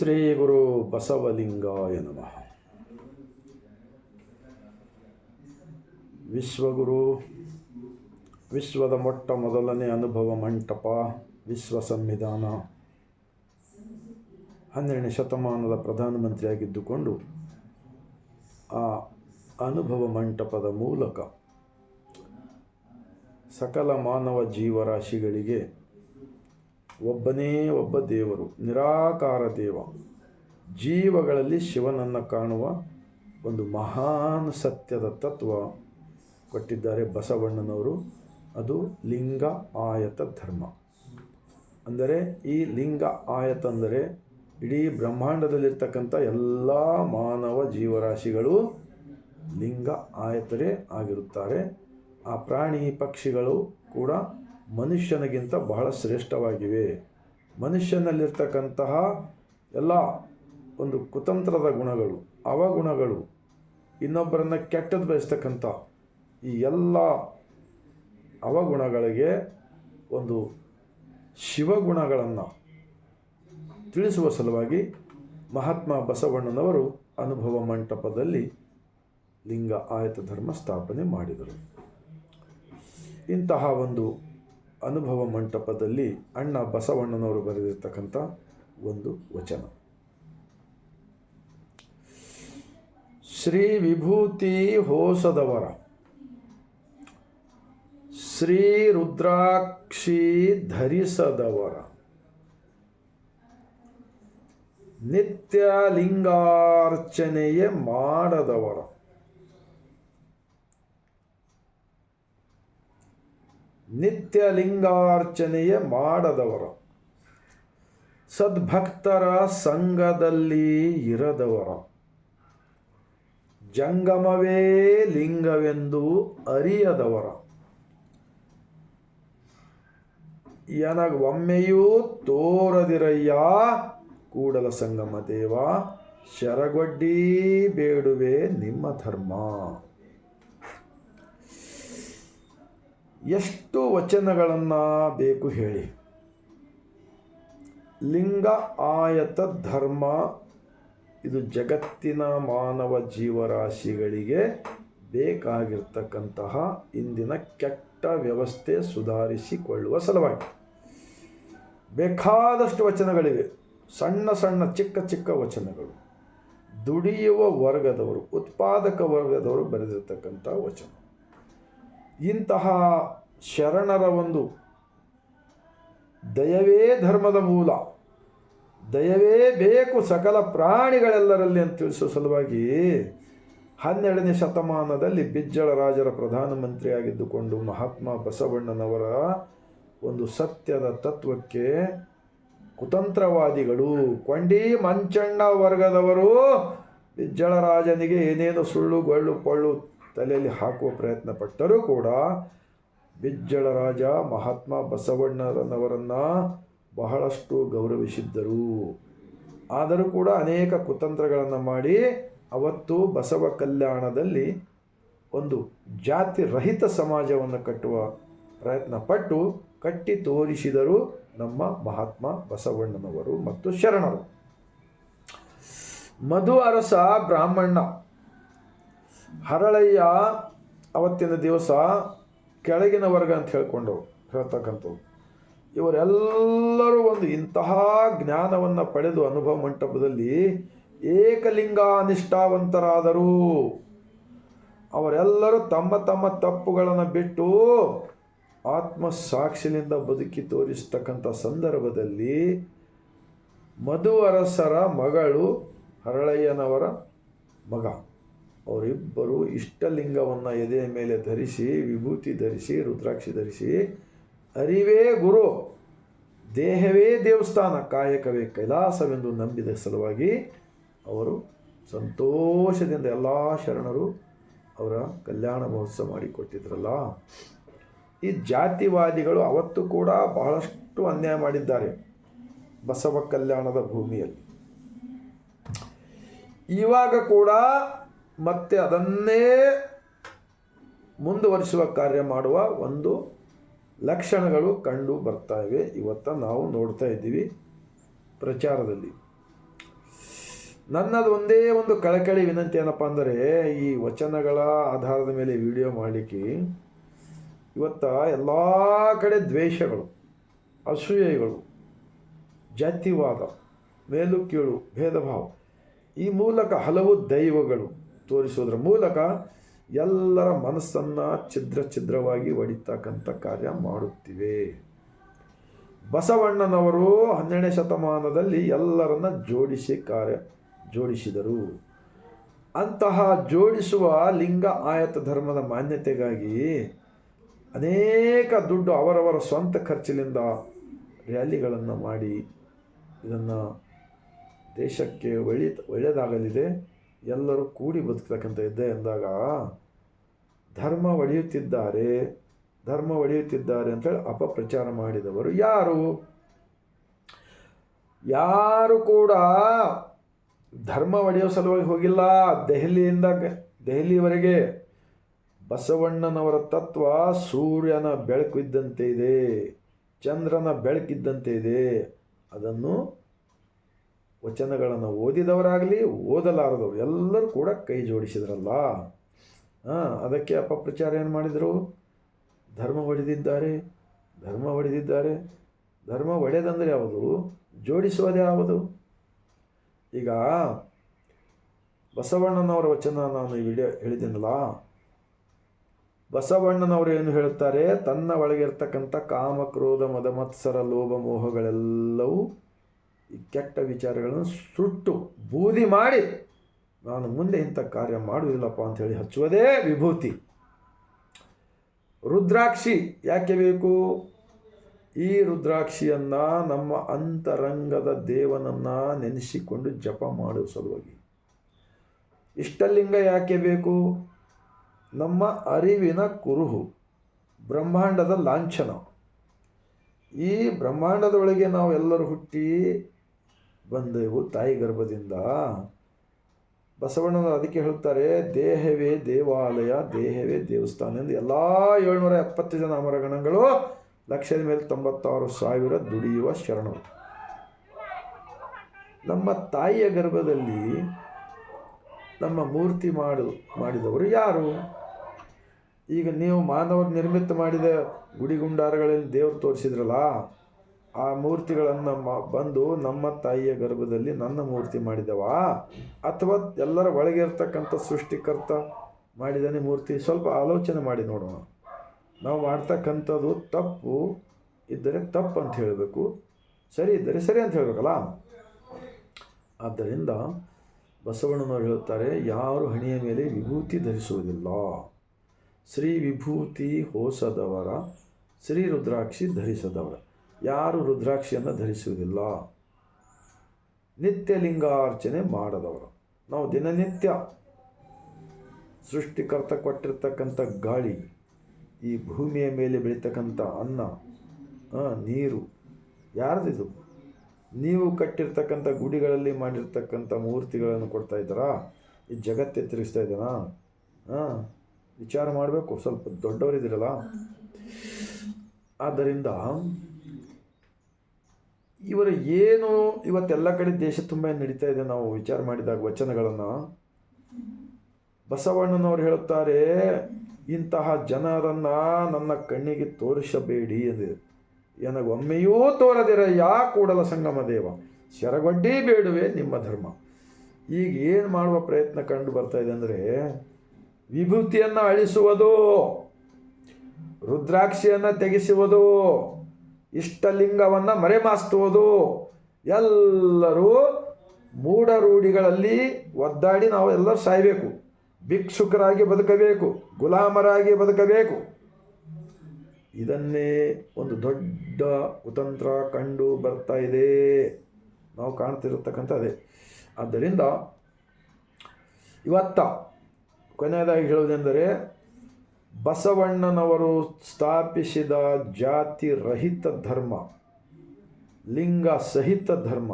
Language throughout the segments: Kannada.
ಶ್ರೀ ಗುರು ಬಸವಲಿಂಗಾಯ ನಮಃ ವಿಶ್ವಗುರು, ವಿಶ್ವದ ಮೊಟ್ಟ ಮೊದಲನೇ ಅನುಭವ ಮಂಟಪ, ವಿಶ್ವ ಸಂವಿಧಾನ. ಹನ್ನೆರಡನೇ ಶತಮಾನದ ಪ್ರಧಾನಮಂತ್ರಿಯಾಗಿದ್ದುಕೊಂಡು ಆ ಅನುಭವ ಮಂಟಪದ ಮೂಲಕ ಸಕಲ ಮಾನವ ಜೀವರಾಶಿಗಳಿಗೆ ಒಬ್ಬನೇ ಒಬ್ಬ ದೇವರು, ನಿರಾಕಾರ ದೇವ. ಜೀವಗಳಲ್ಲಿ ಶಿವನನ್ನು ಕಾಣುವ ಒಂದು ಮಹಾನ್ ಸತ್ಯದ ತತ್ವ ಕೊಟ್ಟಿದ್ದಾರೆ ಬಸವಣ್ಣನವರು. ಅದು ಲಿಂಗ ಆಯತ ಧರ್ಮ. ಅಂದರೆ ಈ ಲಿಂಗ ಆಯತ ಅಂದರೆ ಇಡೀ ಬ್ರಹ್ಮಾಂಡದಲ್ಲಿರ್ತಕ್ಕಂಥ ಎಲ್ಲ ಮಾನವ ಜೀವರಾಶಿಗಳು ಲಿಂಗ ಆಯತರೇ ಆಗಿರುತ್ತಾರೆ. ಆ ಪ್ರಾಣಿ ಪಕ್ಷಿಗಳು ಕೂಡ ಮನುಷ್ಯನಿಗಿಂತ ಬಹಳ ಶ್ರೇಷ್ಠವಾಗಿವೆ. ಮನುಷ್ಯನಲ್ಲಿರ್ತಕ್ಕಂತಹ ಎಲ್ಲ ಒಂದು ಕುತಂತ್ರದ ಗುಣಗಳು, ಅವಗುಣಗಳು ಇನ್ನೊಬ್ಬರನ್ನು ಕೆಟ್ಟದ್ದು ಬಯಸ್ತಕ್ಕಂಥ ಈ ಎಲ್ಲ ಅವಗುಣಗಳಿಗೆ ಒಂದು ಶಿವಗುಣಗಳನ್ನು ತಿಳಿಸುವ ಸಲುವಾಗಿ ಮಹಾತ್ಮ ಬಸವಣ್ಣನವರು ಅನುಭವ ಮಂಟಪದಲ್ಲಿ ಲಿಂಗ ಆಯತ ಧರ್ಮ ಸ್ಥಾಪನೆ ಮಾಡಿದರು. ಇಂತಹ ಒಂದು ಅನುಭವ ಮಂಟಪದಲ್ಲಿ ಅಣ್ಣ ಬಸವಣ್ಣನವರು ಬರೆದಿರ್ತಕ್ಕಂಥ ಒಂದು ವಚನ. ಶ್ರೀ ವಿಭೂತಿ ಹೋಸದವರ ಶ್ರೀ ರುದ್ರಾಕ್ಷಿ ಧರಿಸದವರ ನಿತ್ಯ ಲಿಂಗಾರ್ಚನೆಯೇ ಮಾಡದವರ ನಿತ್ಯ ಲಿಂಗಾರ್ಚನೆಯ ಮಾಡದವರು. ಸದ್ಭಕ್ತರ ಸಂಘದಲ್ಲಿ ಇರದವರು. ಜಂಗಮವೇ ಲಿಂಗವೆಂದು ಅರಿಯದವರ. ಒಮ್ಮೆಯೂ ತೋರದಿರಯ್ಯ, ಕೂಡಲ ಸಂಗಮ ದೇವ, ಶರಗೊಡ್ಡಿ ಬೇಡುವೆ ನಿಮ್ಮ ಧರ್ಮ. ಎಷ್ಟು ವಚನಗಳನ್ನು ಬೇಕು ಹೇಳಿ. ಲಿಂಗ ಆಯತ ಧರ್ಮ, ಇದು ಜಗತ್ತಿನ ಮಾನವ ಜೀವರಾಶಿಗಳಿಗೆ ಬೇಕಾಗಿರ್ತಕ್ಕಂತಹ ಇಂದಿನ ಕೆಟ್ಟ ವ್ಯವಸ್ಥೆ ಸುಧಾರಿಸಿಕೊಳ್ಳುವ ಸಲುವಾಗಿ. ಬೇಕಾದಷ್ಟು ವಚನಗಳಿವೆ. ಸಣ್ಣ ಸಣ್ಣ, ಚಿಕ್ಕ ಚಿಕ್ಕ ವಚನಗಳು. ದುಡಿಯುವ ವರ್ಗದವರು, ಉತ್ಪಾದಕ ವರ್ಗದವರು ಬರೆದಿರ್ತಕ್ಕಂಥ ವಚನ. ಇಂತಹ ಶರಣರ ಒಂದು ದಯವೇ ಧರ್ಮದ ಮೂಲ. ದಯವೇ ಬೇಕು ಸಕಲ ಪ್ರಾಣಿಗಳೆಲ್ಲರಲ್ಲಿ ಅಂತ ತಿಳಿಸುವ ಸಲುವಾಗಿ ಹನ್ನೆರಡನೇ ಶತಮಾನದಲ್ಲಿ ಬಿಜ್ಜಳ ರಾಜರ ಪ್ರಧಾನಮಂತ್ರಿಯಾಗಿದ್ದುಕೊಂಡು ಮಹಾತ್ಮ ಬಸವಣ್ಣನವರ ಒಂದು ಸತ್ಯದ ತತ್ವಕ್ಕೆ ಕುತಂತ್ರವಾದಿಗಳು ಕೊಂಡಿ ಮಂಚಣ್ಣ ವರ್ಗದವರು ಬಿಜ್ಜಳ ರಾಜನಿಗೆ ಏನೇನು ಸುಳ್ಳು ಗೊಳ್ಳು ಪಳ್ಳು ತಲೆಯಲ್ಲಿ ಹಾಕುವ ಪ್ರಯತ್ನ ಪಟ್ಟರೂ ಕೂಡ ಬಿಜ್ಜಳ ರಾಜ ಮಹಾತ್ಮ ಬಸವಣ್ಣರನ್ನವರನ್ನು ಬಹಳಷ್ಟು ಗೌರವಿಸಿದ್ದರು. ಆದರೂ ಕೂಡ ಅನೇಕ ಕುತಂತ್ರಗಳನ್ನು ಮಾಡಿ ಅವತ್ತು ಬಸವ ಕಲ್ಯಾಣದಲ್ಲಿ ಒಂದು ಜಾತಿ ರಹಿತ ಸಮಾಜವನ್ನು ಕಟ್ಟುವ ಪ್ರಯತ್ನ ಪಟ್ಟು ಕಟ್ಟಿ ತೋರಿಸಿದರು ನಮ್ಮ ಮಹಾತ್ಮ ಬಸವಣ್ಣನವರು ಮತ್ತು ಶರಣರು. ಮಧು ಅರಸ ಬ್ರಾಹ್ಮಣ ಹರಳಯ್ಯ ಅವತ್ತಿನ ದಿವಸ ಕೆಳಗಿನ ವರ್ಗ ಅಂತ ಹೇಳ್ಕೊಂಡು ಹೇಳ್ತಕ್ಕಂಥದ್ದು. ಇವರೆಲ್ಲರೂ ಒಂದು ಇಂತಹ ಜ್ಞಾನವನ್ನು ಪಡೆದು ಅನುಭವ ಮಂಟಪದಲ್ಲಿ ಏಕಲಿಂಗಾನಿಷ್ಠಾವಂತರಾದರು. ಅವರೆಲ್ಲರೂ ತಮ್ಮ ತಮ್ಮ ತಪ್ಪುಗಳನ್ನು ಬಿಟ್ಟು ಆತ್ಮ ಸಾಕ್ಷಿನಿಂದ ಬದುಕಿ ತೋರಿಸ್ತಕ್ಕಂಥ ಸಂದರ್ಭದಲ್ಲಿ ಮಧು ಅರಸರ ಮಗಳು ಹರಳಯ್ಯನವರ ಮಗ. ಅವರಿಬ್ಬರು ಇಷ್ಟಲಿಂಗವನ್ನು ಎದೆಯ ಮೇಲೆ ಧರಿಸಿ, ವಿಭೂತಿ ಧರಿಸಿ, ರುದ್ರಾಕ್ಷಿ ಧರಿಸಿ, ಅರಿವೇ ಗುರು, ದೇಹವೇ ದೇವಸ್ಥಾನ, ಕಾಯಕವೇ ಕೈಲಾಸವೆಂದು ನಂಬಿದ ಸಲುವಾಗಿ ಅವರು ಸಂತೋಷದಿಂದ ಎಲ್ಲ ಶರಣರು ಅವರ ಕಲ್ಯಾಣ ಮಹೋತ್ಸವ ಮಾಡಿಕೊಟ್ಟಿದ್ರಲ್ಲ. ಈ ಜಾತಿವಾದಿಗಳು ಅವತ್ತು ಕೂಡ ಬಹಳಷ್ಟು ಅನ್ಯಾಯ ಮಾಡಿದ್ದಾರೆ ಬಸವ ಕಲ್ಯಾಣದ ಭೂಮಿಯಲ್ಲಿ. ಇವಾಗ ಕೂಡ ಮತ್ತೆ ಅದನ್ನೇ ಮುಂದುವರಿಸುವ ಕಾರ್ಯ ಮಾಡುವ ಒಂದು ಲಕ್ಷಣಗಳು ಕಂಡು ಬರ್ತಾ ಇವೆ. ಇವತ್ತ ನಾವು ನೋಡ್ತಾ ಇದ್ದೀವಿ ಪ್ರಚಾರದಲ್ಲಿ. ನನ್ನದು ಒಂದೇ ಒಂದು ಕಳಕಳಿ ವಿನಂತಿ ಏನಪ್ಪ ಅಂದರೆ, ಈ ವಚನಗಳ ಆಧಾರದ ಮೇಲೆ ವಿಡಿಯೋ ಮಾಡಲಿಕ್ಕೆ ಇವತ್ತ ಎಲ್ಲ ಕಡೆ ದ್ವೇಷಗಳು, ಅಸೂಯೆಗಳು, ಜಾತಿವಾದ ಮೇಲು ಕೀಳು ಭೇದ ಭಾವ ಈ ಮೂಲಕ ಹಲವು ದೈವಗಳು ತೋರಿಸೋದ್ರ ಮೂಲಕ ಎಲ್ಲರ ಮನಸ್ಸನ್ನು ಛಿದ್ರ ಛಿದ್ರವಾಗಿ ಒಡಿತಕ್ಕಂಥ ಕಾರ್ಯ ಮಾಡುತ್ತಿವೆ. ಬಸವಣ್ಣನವರು ಹನ್ನೆರಡನೇ ಶತಮಾನದಲ್ಲಿ ಎಲ್ಲರನ್ನ ಜೋಡಿಸಿ ಕಾರ್ಯ ಜೋಡಿಸಿದರು. ಅಂತಹ ಜೋಡಿಸುವ ಲಿಂಗ ಆಯತ ಧರ್ಮದ ಮಾನ್ಯತೆಗಾಗಿ ಅನೇಕ ದುಡ್ಡು ಅವರವರ ಸ್ವಂತ ಖರ್ಚಿನಿಂದ ರ್ಯಾಲಿಗಳನ್ನು ಮಾಡಿ ಇದನ್ನು ದೇಶಕ್ಕೆ ಒಳ್ಳೆ ಒಳ್ಳೆಯದಾಗಲಿದೆ ಎಲ್ಲರೂ ಕೂಡಿ ಬದುಕತಕ್ಕಂಥ ಇದ್ದೆ ಎಂದಾಗ, ಧರ್ಮ ಒಡೆಯುತ್ತಿದ್ದಾರೆ ಧರ್ಮ ಒಡೆಯುತ್ತಿದ್ದಾರೆ ಅಂತೇಳಿ ಅಪಪ್ರಚಾರ ಮಾಡಿದವರು ಯಾರು? ಯಾರು ಕೂಡ ಧರ್ಮ ಒಡೆಯೋ ಸಲುವಾಗಿ ಹೋಗಿಲ್ಲ. ದೆಹಲಿಯಿಂದ ದೆಹಲಿವರೆಗೆ ಬಸವಣ್ಣನವರ ತತ್ವ ಸೂರ್ಯನ ಬೆಳಕು ಇದ್ದಂತೆ ಇದೆ, ಚಂದ್ರನ ಬೆಳಕಿದ್ದಂತೆ ಇದೆ. ಅದನ್ನು ವಚನಗಳನ್ನು ಓದಿದವರಾಗಲಿ, ಓದಲಾರದವರು ಎಲ್ಲರೂ ಕೂಡ ಕೈ ಜೋಡಿಸಿದ್ರಲ್ಲ? ಹಾಂ ಅದಕ್ಕೆ ಅಪಪ್ರಚಾರ ಏನು ಮಾಡಿದರು? ಧರ್ಮ ಒಡೆದಿದ್ದಾರೆ ಧರ್ಮ ಒಡೆದಿದ್ದಾರೆ. ಧರ್ಮ ಒಡೆದಂದರೆ ಯಾವುದು? ಜೋಡಿಸುವುದು ಯಾವುದು? ಈಗ ಬಸವಣ್ಣನವರ ವಚನ ನಾನು ಈ ವಿಡಿಯೋ ಹೇಳಿದ್ದೀನಲ್ಲ, ಬಸವಣ್ಣನವರು ಏನು ಹೇಳುತ್ತಾರೆ? ತನ್ನ ಒಳಗಿರ್ತಕ್ಕಂಥ ಕಾಮ ಕ್ರೋಧ ಮದ ಮತ್ಸರ ಲೋಭ, ಮೋಹಗಳೆಲ್ಲವೂ ಈ ಕೆಟ್ಟ ವಿಚಾರಗಳನ್ನು ಸುಟ್ಟು ಬೂದಿ ಮಾಡಿ ನಾನು ಮುಂದೆ ಇಂಥ ಕಾರ್ಯ ಮಾಡುವುದಿಲ್ಲಪ್ಪ ಅಂತ ಹೇಳಿ ಹಚ್ಚುವುದೇ ವಿಭೂತಿ. ರುದ್ರಾಕ್ಷಿ ಯಾಕೆ ಬೇಕು? ಈ ರುದ್ರಾಕ್ಷಿಯನ್ನು ನಮ್ಮ ಅಂತರಂಗದ ದೇವನನ್ನು ನೆನೆಸಿಕೊಂಡು ಜಪ ಮಾಡುವ ಸಲುವಾಗಿ. ಇಷ್ಟಲಿಂಗ ಯಾಕೆ ಬೇಕು? ನಮ್ಮ ಅರಿವಿನ ಕುರುಹು, ಬ್ರಹ್ಮಾಂಡದ ಲಾಂಛನ. ಈ ಬ್ರಹ್ಮಾಂಡದೊಳಗೆ ನಾವು ಎಲ್ಲರೂ ಹುಟ್ಟಿ ಬಂದೆವು ತಾಯಿ ಗರ್ಭದಿಂದ. ಬಸವಣ್ಣನ ಅದಕ್ಕೆ ಹೇಳ್ತಾರೆ ದೇಹವೇ ದೇವಾಲಯ, ದೇಹವೇ ದೇವಸ್ಥಾನ ಎಂದು ಎಲ್ಲ ಏಳ್ನೂರ ಎಪ್ಪತ್ತು ಜನ ಅಮರಗಣಗಳು ಲಕ್ಷದ ಮೇಲೆ ತೊಂಬತ್ತಾರು ಸಾವಿರ ದುಡಿಯುವ ಶರಣರು. ನಮ್ಮ ತಾಯಿಯ ಗರ್ಭದಲ್ಲಿ ನಮ್ಮ ಮೂರ್ತಿ ಮಾಡು, ಮಾಡಿದವರು ಯಾರು? ಈಗ ನೀವು ಮಾನವ ನಿರ್ಮಿತ ಮಾಡಿದ ಗುಡಿಗುಂಡಾರಗಳಲ್ಲಿ ದೇವರು ತೋರಿಸಿದ್ರಲ್ಲ? ಆ ಮೂರ್ತಿಗಳನ್ನು ಬಂದು ನಮ್ಮ ತಾಯಿಯ ಗರ್ಭದಲ್ಲಿ ನನ್ನ ಮೂರ್ತಿ ಮಾಡಿದವಾ? ಅಥವಾ ಎಲ್ಲರ ಒಳಗೆ ಇರ್ತಕ್ಕಂಥ ಸೃಷ್ಟಿಕರ್ತ ಮಾಡಿದಾನೆ ಮೂರ್ತಿ? ಸ್ವಲ್ಪ ಆಲೋಚನೆ ಮಾಡಿ ನೋಡೋಣ. ನಾವು ಮಾಡ್ತಕ್ಕಂಥದ್ದು ತಪ್ಪು ಇದ್ದರೆ ತಪ್ಪು ಅಂತ ಹೇಳಬೇಕು. ಸರಿ ಇದ್ದರೆ ಸರಿ ಅಂತ ಹೇಳಬೇಕಲ್ಲ? ಆದ್ದರಿಂದ ಬಸವಣ್ಣನವರು ಹೇಳುತ್ತಾರೆ, ಯಾರು ಹಣೆಯ ಮೇಲೆ ವಿಭೂತಿ ಧರಿಸುವುದಿಲ್ಲ. ಶ್ರೀ ವಿಭೂತಿ ಹೋಸದವರ, ಶ್ರೀ ರುದ್ರಾಕ್ಷಿ ಧರಿಸದವರ. ಯಾರು ರುದ್ರಾಕ್ಷಿಯನ್ನು ಧರಿಸುವುದಿಲ್ಲ. ನಿತ್ಯ ಲಿಂಗಾರ್ಚನೆ ಮಾಡದವರು. ನಾವು ದಿನನಿತ್ಯ ಸೃಷ್ಟಿಕರ್ತ ಕೊಟ್ಟಿರ್ತಕ್ಕಂಥ ಗಾಳಿ ಈ ಭೂಮಿಯ ಮೇಲೆ ಬೆಳೀತಕ್ಕಂಥ ಅನ್ನ ನೀರು ಯಾರ್ದಿದು? ನೀವು ಕಟ್ಟಿರ್ತಕ್ಕಂಥ ಗುಡಿಗಳಲ್ಲಿ ಮಾಡಿರ್ತಕ್ಕಂಥ ಮೂರ್ತಿಗಳನ್ನು ಕೊಡ್ತಾ ಇದ್ದಾರಾ? ಈ ಜಗತ್ತೆ ತಿರುಗಿಸ್ತಾ ಇದ್ದಾನಾ ಹಾಂ ವಿಚಾರ ಮಾಡಬೇಕು. ಸ್ವಲ್ಪ ದೊಡ್ಡವರಿದ್ದೀರಲ್ಲ? ಆದ್ದರಿಂದ ಇವರ ಏನು ಇವತ್ತೆಲ್ಲ ಕಡೆ ದೇಶ ತುಂಬ ನಡೀತಾ ಇದೆ ನಾವು ವಿಚಾರ ಮಾಡಿದಾಗ ವಚನಗಳನ್ನು. ಬಸವಣ್ಣನವರು ಹೇಳುತ್ತಾರೆ, ಇಂತಹ ಜನರನ್ನು ನನ್ನ ಕಣ್ಣಿಗೆ ತೋರಿಸಬೇಡಿ ಎಂದಿದೆ ನನಗೊಮ್ಮೆಯೂ ತೋರದಿರ ಯಾ ಕೂಡಲ ಸಂಗಮ ದೇವ. ಶರಗೊಡ್ಡಿ ಬೇಡುವೆ ನಿಮ್ಮ ಧರ್ಮ. ಈಗ ಏನು ಮಾಡುವ ಪ್ರಯತ್ನ ಕಂಡು ಬರ್ತಾ ಇದೆ ಅಂದರೆ, ವಿಭೂತಿಯನ್ನು ಅಳಿಸುವುದು, ರುದ್ರಾಕ್ಷಿಯನ್ನು ತೆಗೆಸುವುದು ಇಷ್ಟಲಿಂಗವನ್ನು ಮರೆಮಾಸ್ತುವುದು. ಎಲ್ಲರೂ ಮೂಢರೂಢಿಗಳಲ್ಲಿ ಒದ್ದಾಡಿ ನಾವು ಎಲ್ಲರೂ ಸಾಯಬೇಕು. ಭಿಕ್ಷುಕರಾಗಿ ಬದುಕಬೇಕು, ಗುಲಾಮರಾಗಿ ಬದುಕಬೇಕು. ಇದನ್ನೇ ಒಂದು ದೊಡ್ಡ ಕುತಂತ್ರ ಕಂಡು ಬರ್ತಾ ಇದೆ. ನಾವು ಕಾಣ್ತಿರತಕ್ಕಂಥ ಅದೇ. ಆದ್ದರಿಂದ ಇವತ್ತ ಕೊನೆಯದಾಗಿ ಹೇಳುವುದೆಂದರೆ ಬಸವಣ್ಣನವರು ಸ್ಥಾಪಿಸಿದ ಜಾತಿ ರಹಿತ ಧರ್ಮ, ಲಿಂಗ ಸಹಿತ ಧರ್ಮ,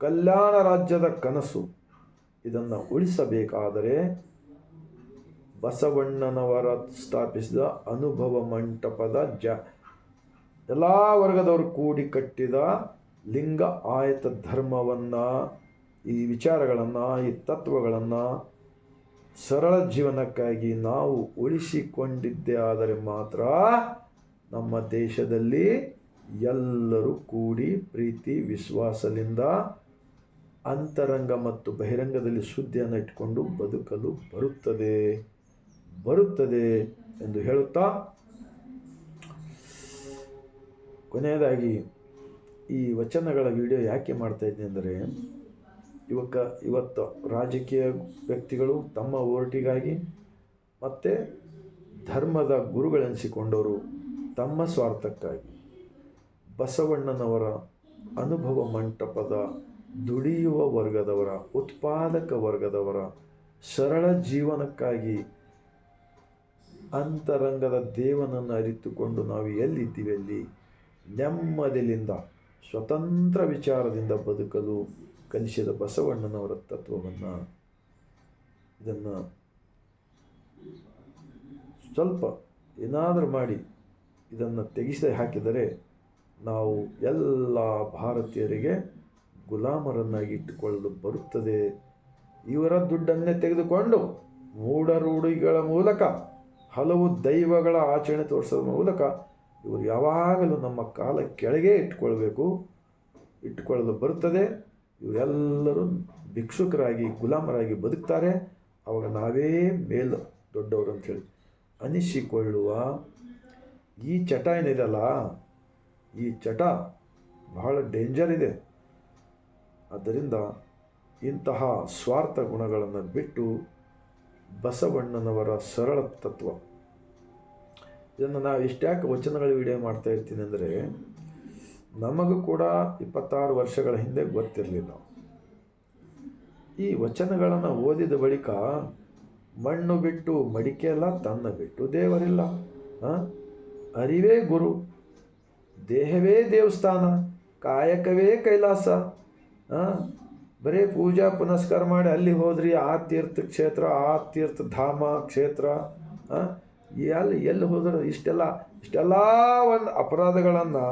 ಕಲ್ಯಾಣ ರಾಜ್ಯದ ಕನಸು ಇದನ್ನು ಉಳಿಸಬೇಕಾದರೆ ಬಸವಣ್ಣನವರ ಸ್ಥಾಪಿಸಿದ ಅನುಭವ ಮಂಟಪದ ಜ, ಎಲ್ಲ ವರ್ಗದವರು ಕೂಡಿ ಕಟ್ಟಿದ ಲಿಂಗ ಆಯತ ಧರ್ಮವನ್ನು, ಈ ವಿಚಾರಗಳನ್ನು, ಈ ತತ್ವಗಳನ್ನು ಸರಳ ಜೀವನಕ್ಕಾಗಿ ನಾವು ಉಳಿಸಿಕೊಂಡಿದ್ದೇ ಆದರೆ ಮಾತ್ರ ನಮ್ಮ ದೇಶದಲ್ಲಿ ಎಲ್ಲರೂ ಕೂಡಿ ಪ್ರೀತಿ, ವಿಶ್ವಾಸದಿಂದ ಅಂತರಂಗ ಮತ್ತು ಬಹಿರಂಗದಲ್ಲಿ ಸುದ್ದಿಯನ್ನು ಇಟ್ಕೊಂಡು ಬದುಕಲು ಬರುತ್ತದೆ ಬರುತ್ತದೆ ಎಂದು ಹೇಳುತ್ತಾ ಕೊನೆಯದಾಗಿ ಈ ವಚನಗಳ ವಿಡಿಯೋ ಯಾಕೆ ಮಾಡ್ತಾ ಇದ್ದೀನಿ ಅಂದರೆ ಇವಕ್ಕ ಇವತ್ತು ರಾಜಕೀಯ ವ್ಯಕ್ತಿಗಳು ತಮ್ಮ ಓಟಿಗಾಗಿ ಮತ್ತು ಧರ್ಮದ ಗುರುಗಳೆನಿಸಿಕೊಂಡವರು ತಮ್ಮ ಸ್ವಾರ್ಥಕ್ಕಾಗಿ. ಬಸವಣ್ಣನವರ ಅನುಭವ ಮಂಟಪದ ದುಡಿಯುವ ವರ್ಗದವರ, ಉತ್ಪಾದಕ ವರ್ಗದವರ ಸರಳ ಜೀವನಕ್ಕಾಗಿ ಅಂತರಂಗದ ದೇವನನ್ನು ಅರಿತುಕೊಂಡು ನಾವು ಎಲ್ಲಿದ್ದೀವಿ ಅಲ್ಲಿ? ನೆಮ್ಮದಿಯಿಂದ, ಸ್ವತಂತ್ರ ವಿಚಾರದಿಂದ ಬದುಕಲು ಕಲಿಸಿದ ಬಸವಣ್ಣನವರ ತತ್ವವನ್ನು ಇದನ್ನು ಸ್ವಲ್ಪ ಏನಾದರೂ ಮಾಡಿ ಇದನ್ನು ತೆಗೆಸದೆ ಹಾಕಿದರೆ ನಾವು ಎಲ್ಲ ಭಾರತೀಯರಿಗೆ ಗುಲಾಮರನ್ನಾಗಿ ಇಟ್ಟುಕೊಳ್ಳಲು ಬರುತ್ತದೆ. ಇವರ ದುಡ್ಡನ್ನೇ ತೆಗೆದುಕೊಂಡು ಮೂಢರೂಢಿಗಳ ಮೂಲಕ, ಹಲವು ದೈವಗಳ ಆಚರಣೆ ತೋರಿಸೋದ್ರ ಮೂಲಕ ಇವರು ಯಾವಾಗಲೂ ನಮ್ಮ ಕಾಲ ಕೆಳಗೆ ಇಟ್ಕೊಳ್ಬೇಕು ಇಟ್ಟುಕೊಳ್ಳಲು ಬರುತ್ತದೆ. ಇವರೆಲ್ಲರೂ ಭಿಕ್ಷುಕರಾಗಿ, ಗುಲಾಮರಾಗಿ ಬದುಕ್ತಾರೆ. ಅವಾಗ ನಾವೇ ಮೇಲು ದೊಡ್ಡವರು ಅಂಥೇಳಿ ಅನಿಸಿಕೊಳ್ಳುವ ಈ ಚಟ ಏನಿದೆಯಲ್ಲ, ಈ ಚಟ ಬಹಳ ಡೇಂಜರ್ ಇದೆ. ಆದ್ದರಿಂದ ಇಂತಹ ಸ್ವಾರ್ಥ ಗುಣಗಳನ್ನು ಬಿಟ್ಟು ಬಸವಣ್ಣನವರ ಸರಳ ತತ್ವ. ಇದನ್ನು ನಾವು ಇಷ್ಟ್ಯಾಕೆ ವಚನಗಳ ವಿಡಿಯೋ ಮಾಡ್ತಾ ಇರ್ತೀನಿ ಅಂದರೆ ನಮಗೂ ಕೂಡ ಇಪ್ಪತ್ತಾರು ವರ್ಷಗಳ ಹಿಂದೆ ಗೊತ್ತಿರಲಿಲ್ಲ ಈ ವಚನಗಳನ್ನು ಓದಿದ ಬಳಿಕ ಮಣ್ಣು ಬಿಟ್ಟು ಮಡಿಕೆ ಅಲ್ಲ ತನ್ನ ಬಿಟ್ಟು ದೇವರಿಲ್ಲ? ಅರಿವೇ ಗುರು ದೇಹವೇ ದೇವಸ್ಥಾನ ಕಾಯಕವೇ ಕೈಲಾಸ? ಬರೀ ಪೂಜಾ ಪುನಸ್ಕಾರ ಮಾಡಿ ಅಲ್ಲಿ ಹೋದ್ರಿ, ಆ ತೀರ್ಥ ಕ್ಷೇತ್ರ, ಆ ತೀರ್ಥ ಧಾಮ ಕ್ಷೇತ್ರ? ಎಲ್ಲಿ ಎಲ್ಲಿ ಹೋದ್ರೆ ಇಷ್ಟೆಲ್ಲ ಇಷ್ಟೆಲ್ಲ ಒಂದು ಅಪರಾಧಗಳನ್ನು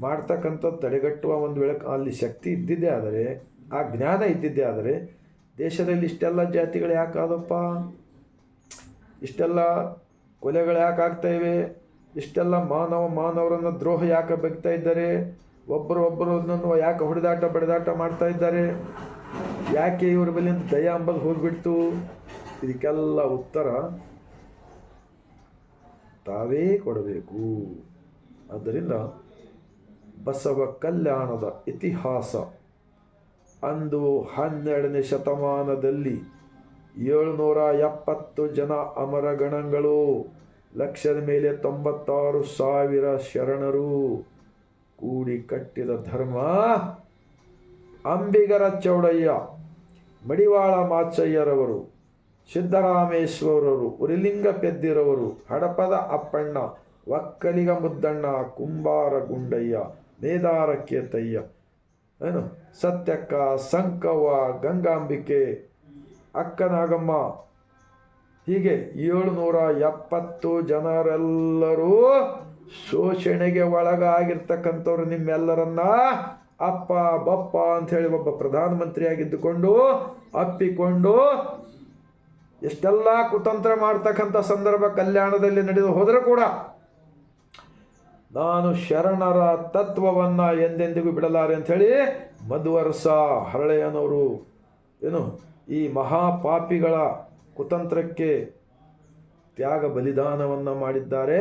ಮಾಡ್ತಕ್ಕಂಥ ತಡೆಗಟ್ಟುವ ಒಂದು ವೇಳೆ ಅಲ್ಲಿ ಶಕ್ತಿ ಇದ್ದಿದ್ದೇ ಆದರೆ, ಆ ಜ್ಞಾನ ಇದ್ದಿದ್ದೇ ಆದರೆ, ದೇಶದಲ್ಲಿ ಇಷ್ಟೆಲ್ಲ ಜಾತಿಗಳು ಯಾಕಾದಪ್ಪ ಇಷ್ಟೆಲ್ಲ ಕೊಲೆಗಳು ಯಾಕೆ ಆಗ್ತಾ ಇವೆ? ಇಷ್ಟೆಲ್ಲ ಮಾನವ ಮಾನವರನ್ನು ದ್ರೋಹ ಯಾಕೆ ಬೆಗ್ತಾ ಇದ್ದಾರೆ? ಒಬ್ಬರು ಒಬ್ಬರನ್ನು ಯಾಕೆ ಹೊಡೆದಾಟ ಬಡಿದಾಟ ಮಾಡ್ತಾ ಇದ್ದಾರೆ? ಯಾಕೆ ಇವ್ರ ಬಳಿಯಿಂದ ದಯ ಅಂಬಲ್ ಹೋಗಿಬಿಡ್ತು? ಇದಕ್ಕೆಲ್ಲ ಉತ್ತರ ತಾವೇ ಕೊಡಬೇಕು. ಆದ್ದರಿಂದ ಬಸವ ಕಲ್ಯಾಣದ ಇತಿಹಾಸ. ಅಂದು ಹನ್ನೆರಡನೇ ಶತಮಾನದಲ್ಲಿ ಏಳುನೂರ ಎಪ್ಪತ್ತು ಜನ ಅಮರಗಣಗಳು ಲಕ್ಷದ ಮೇಲೆ ತೊಂಬತ್ತಾರು ಸಾವಿರ ಶರಣರು ಕೂಡಿ ಕಟ್ಟಿದ ಧರ್ಮ. ಅಂಬಿಗರ ಚೌಡಯ್ಯ, ಮಡಿವಾಳ ಮಾಚಯ್ಯರವರು, ಸಿದ್ದರಾಮೇಶ್ವರರು, ಉರಿಲಿಂಗ ಪೆದ್ದಿರವರು, ಹಡಪದ ಅಪ್ಪಣ್ಣ ಒಕ್ಕಲಿಗ ಮುದ್ದಣ್ಣ, ಕುಂಬಾರ ಗುಂಡಯ್ಯ ಮೇದಾರ ತಯ್ಯ. ಏನು? ಸತ್ಯಕ್ಕ, ಸಂಕವ್ವ, ಗಂಗಾಂಬಿಕೆ, ಅಕ್ಕನಾಗಮ್ಮ. ಹೀಗೆ ಏಳುನೂರ ಎಪ್ಪತ್ತು ಜನರೆಲ್ಲರೂ ಶೋಷಣೆಗೆ ಒಳಗಾಗಿರ್ತಕ್ಕಂಥವ್ರು ನಿಮ್ಮೆಲ್ಲರನ್ನ ಅಪ್ಪ, ಬಪ್ಪ ಅಂಥೇಳಿ ಒಬ್ಬ ಪ್ರಧಾನಮಂತ್ರಿಯಾಗಿದ್ದುಕೊಂಡು, ಅಪ್ಪಿಕೊಂಡು ಎಷ್ಟೆಲ್ಲ ಕುತಂತ್ರ ಮಾಡ್ತಕ್ಕಂಥ ಸಂದರ್ಭ ಕಲ್ಯಾಣದಲ್ಲಿ ನಡೆದು ಹೋದರೂ ಕೂಡ ನಾನು ಶರಣರ ತತ್ವವನ್ನು ಎಂದೆಂದಿಗೂ ಬಿಡಲಾರೆ ಅಂಥೇಳಿ ಮಧ್ವರ್ಸ ಹರಳೆಯನವರು, ಏನು, ಈ ಮಹಾಪಾಪಿಗಳ ಕುತಂತ್ರಕ್ಕೆ ತ್ಯಾಗ ಬಲಿದಾನವನ್ನು ಮಾಡಿದ್ದಾರೆ.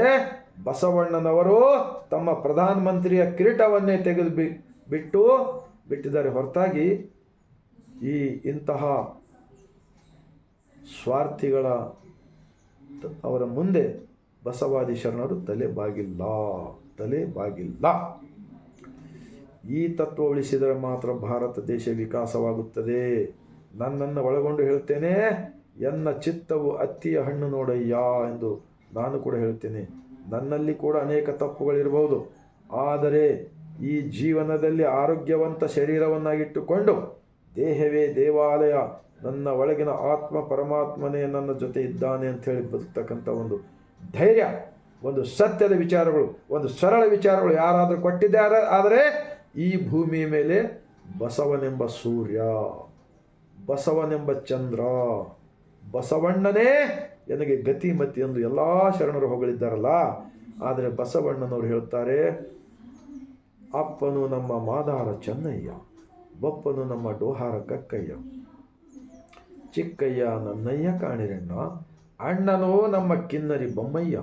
ಬಸವಣ್ಣನವರು ತಮ್ಮ ಪ್ರಧಾನಮಂತ್ರಿಯ ಕಿರೀಟವನ್ನೇ ತೆಗೆದು ಬಿಟ್ಟು, ಬಿಟ್ಟಿದ್ದಾರೆ. ಹೊರತಾಗಿ ಈ ಇಂತಹ ಸ್ವಾರ್ಥಿಗಳ ಅವರ ಮುಂದೆ ಬಸವಾದಿ ಶರಣರು ತಲೆ ಬಾಗಿಲ್ಲ ತಲೆ ಬಾಗಿಲ್ಲ. ಈ ತತ್ವ ಉಳಿಸಿದರೆ ಮಾತ್ರ ಭಾರತ ದೇಶ ವಿಕಾಸವಾಗುತ್ತದೆ. ನನ್ನನ್ನು ಒಳಗೊಂಡು ಹೇಳ್ತೇನೆ, ಎನ್ನ ಚಿತ್ತವು ಅತ್ತಿಯ ಹಣ್ಣು ನೋಡಯ್ಯ ಎಂದು ನಾನು ಕೂಡ ಹೇಳ್ತೇನೆ. ನನ್ನಲ್ಲಿ ಕೂಡ ಅನೇಕ ತಪ್ಪುಗಳಿರಬಹುದು. ಆದರೆ ಈ ಜೀವನದಲ್ಲಿ ಆರೋಗ್ಯವಂತ ಶರೀರವನ್ನಾಗಿಟ್ಟುಕೊಂಡು ದೇಹವೇ ದೇವಾಲಯ, ನನ್ನ ಒಳಗಿನ ಆತ್ಮ ಪರಮಾತ್ಮನೇ ನನ್ನ ಜೊತೆ ಇದ್ದಾನೆ ಅಂತ ಹೇಳಿ ಬದುಕ್ತಕ್ಕಂಥ ಒಂದು ಧೈರ್ಯ, ಒಂದು ಸತ್ಯದ ವಿಚಾರಗಳು, ಒಂದು ಸರಳ ವಿಚಾರಗಳು ಯಾರಾದರೂ ಕೊಟ್ಟಿದ್ದಾರೆ ಆದರೆ ಈ ಭೂಮಿಯ ಮೇಲೆ ಬಸವನೆಂಬ ಸೂರ್ಯ, ಬಸವನೆಂಬ ಚಂದ್ರ, ಬಸವಣ್ಣನೇ ನನಗೆ ಗತಿಮತಿ ಎಂದು ಎಲ್ಲ ಶರಣರು ಹೊಗಳಿದ್ದಾರಲ್ಲ, ಆದರೆ ಬಸವಣ್ಣನವರು ಹೇಳ್ತಾರೆ, ಅಪ್ಪನು ನಮ್ಮ ಮಾದಾರ ಚೆನ್ನಯ್ಯ, ಬಪ್ಪನು ನಮ್ಮ ಡೋಹಾರ ಕಕ್ಕಯ್ಯ, ಚಿಕ್ಕಯ್ಯ ನನ್ನಯ್ಯ ಕಾಣಿರಣ್ಣ ಅಣ್ಣನೋ ನಮ್ಮ ಕಿನ್ನರಿ ಬೊಮ್ಮಯ್ಯ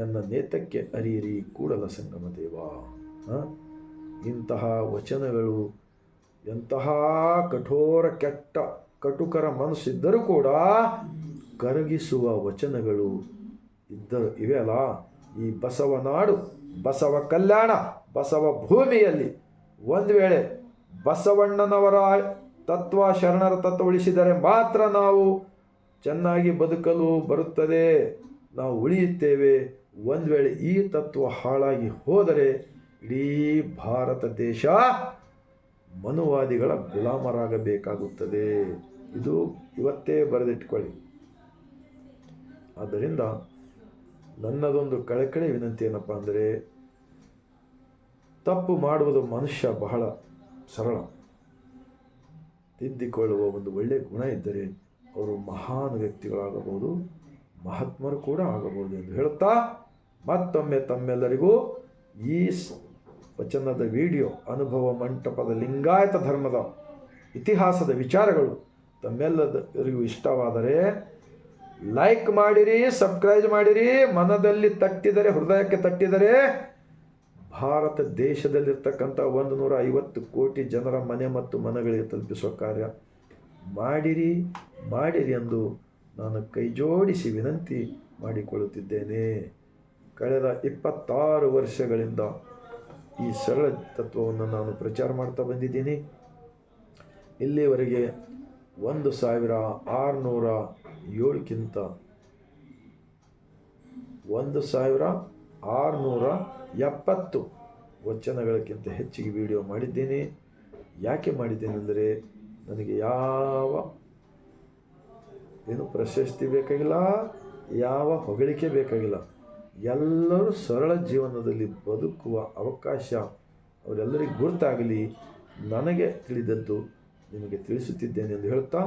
ಎನ್ನ ನೇತಕ್ಕೆ ಅರಿಯಿರಿ ಕೂಡಲ ಸಂಗಮ ದೇವ? ಇಂತಹ ವಚನಗಳು ಎಂತಹ ಕಠೋರ ಕೆಟ್ಟ ಕಟುಕರ ಮನಸ್ಸಿದ್ದರೂ ಕೂಡ ಕರಗಿಸುವ ವಚನಗಳು ಇದ್ದ ಇವೆ ಅಲ್ಲ ಈ ಬಸವನಾಡು ಬಸವ ಕಲ್ಯಾಣ, ಬಸವ ಭೂಮಿಯಲ್ಲಿ ಒಂದು ವೇಳೆ ಬಸವಣ್ಣನವರ ತತ್ವ, ಶರಣರ ತತ್ವ ಉಳಿಸಿದರೆ ಮಾತ್ರ ನಾವು ಚೆನ್ನಾಗಿ ಬದುಕಲು ಬರುತ್ತದೆ. ನಾವು ಉಳಿಯುತ್ತೇವೆ. ಒಂದು ವೇಳೆ ಈ ತತ್ವ ಹಾಳಾಗಿ ಹೋದರೆ ಇಡೀ ಭಾರತ ದೇಶ ಮನುವಾದಿಗಳ ಗುಲಾಮರಾಗಬೇಕಾಗುತ್ತದೆ. ಇದು ಇವತ್ತೇ ಬರೆದಿಟ್ಕೊಳ್ಳಿ. ಆದ್ದರಿಂದ ನನ್ನದೊಂದು ಕಳಕಳಿ ವಿನಂತಿ ಏನಪ್ಪ ಅಂದರೆ, ತಪ್ಪು ಮಾಡುವುದು ಮನುಷ್ಯ ಬಹಳ ಸರಳ. ತಿದ್ದಿಕೊಳ್ಳುವ ಒಂದು ಒಳ್ಳೆಯ ಗುಣ ಇದ್ದರೆ ಅವರು ಮಹಾನ್ ವ್ಯಕ್ತಿಗಳಾಗಬಹುದು, ಮಹಾತ್ಮರು ಕೂಡ ಆಗಬಹುದು ಎಂದು ಹೇಳುತ್ತಾ ಮತ್ತೊಮ್ಮೆ ತಮ್ಮೆಲ್ಲರಿಗೂ ಈ ವಚನದ ವಿಡಿಯೋ, ಅನುಭವ ಮಂಟಪದ ಲಿಂಗಾಯತ ಧರ್ಮದ ಇತಿಹಾಸದ ವಿಚಾರಗಳು ತಮ್ಮೆಲ್ಲರಿಗೂ ಇಷ್ಟವಾದರೆ ಲೈಕ್ ಮಾಡಿರಿ ಸಬ್ಸ್ಕ್ರೈಬ್ ಮಾಡಿರಿ, ಮನದಲ್ಲಿ ತಟ್ಟಿದರೆ, ಹೃದಯಕ್ಕೆ ತಟ್ಟಿದರೆ ಭಾರತ ದೇಶದಲ್ಲಿರ್ತಕ್ಕಂಥ ಒಂದು ನೂರ ಐವತ್ತು ಕೋಟಿ ಜನರ ಮನೆ ಮತ್ತು ಮನಗಳಿಗೆ ತಲುಪಿಸುವ ಕಾರ್ಯ. ಮಾಡಿರಿ ಮಾಡಿರಿ ಎಂದು ನಾನು ಕೈಜೋಡಿಸಿ ವಿನಂತಿ ಮಾಡಿಕೊಳ್ಳುತ್ತಿದ್ದೇನೆ. ಕಳೆದ ಇಪ್ಪತ್ತಾರು ವರ್ಷಗಳಿಂದ ಈ ಸರಳ ತತ್ವವನ್ನು ನಾನು ಪ್ರಚಾರ ಮಾಡ್ತಾ ಬಂದಿದ್ದೀನಿ. ಇಲ್ಲಿವರೆಗೆ ಒಂದು ಸಾವಿರ ಆರುನೂರ ಏಳಕ್ಕಿಂತ ಒಂದು ಸಾವಿರ ಆರುನೂರ ಎಪ್ಪತ್ತು ವಚನಗಳಕ್ಕಿಂತ ಹೆಚ್ಚಿಗೆ ವಿಡಿಯೋ ಮಾಡಿದ್ದೀನಿ. ಯಾಕೆ ಮಾಡಿದ್ದೇನೆಂದರೆ ನನಗೆ ಯಾವ ಏನು ಪ್ರಶಸ್ತಿ ಬೇಕಾಗಿಲ್ಲ, ಯಾವ ಹೊಗಳಿಕೆ ಬೇಕಾಗಿಲ್ಲ. ಎಲ್ಲರೂ ಸರಳ ಜೀವನದಲ್ಲಿ ಬದುಕುವ ಅವಕಾಶ ಅವರೆಲ್ಲರಿಗೂ ಗುರುತಾಗಲಿ. ನನಗೆ ತಿಳಿದದ್ದು ನಿಮಗೆ ತಿಳಿಸುತ್ತಿದ್ದೇನೆ ಎಂದು ಹೇಳ್ತಾ,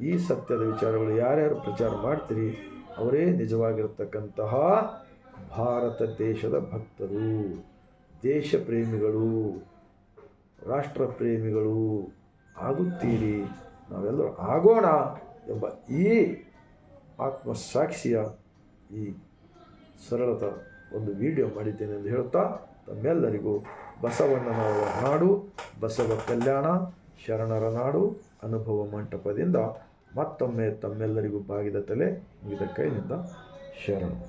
ಈ ಸತ್ಯದ ವಿಚಾರಗಳು ಯಾರ್ಯಾರು ಪ್ರಚಾರ ಮಾಡ್ತೀರಿ, ಅವರೇ ನಿಜವಾಗಿರತಕ್ಕಂತಹ ಭಾರತ ದೇಶದ ಭಕ್ತರು. ದೇಶ ಪ್ರೇಮಿಗಳು, ರಾಷ್ಟ್ರ ಪ್ರೇಮಿಗಳು. ಆಗುತ್ತೀರಿ? ನಾವೆಲ್ಲರೂ ಆಗೋಣ ಎಂಬ ಈ ಆತ್ಮಸಾಕ್ಷಿಯ ಈ ಸರಳತ ಒಂದು ವಿಡಿಯೋ ಮಾಡಿದ್ದೇನೆ ಎಂದು ಹೇಳುತ್ತಾ ತಮ್ಮೆಲ್ಲರಿಗೂ ಬಸವಣ್ಣನವರ ನಾಡು, ಬಸವ ಕಲ್ಯಾಣ, ಶರಣರ ನಾಡು, ಅನುಭವ ಮಂಟಪದಿಂದ ಮತ್ತೊಮ್ಮೆ ತಮ್ಮೆಲ್ಲರಿಗೂ ಬಾಗಿದ ತಲೆ ಮುಗಿದ ಕೈನಿಂದ ಶರಣು.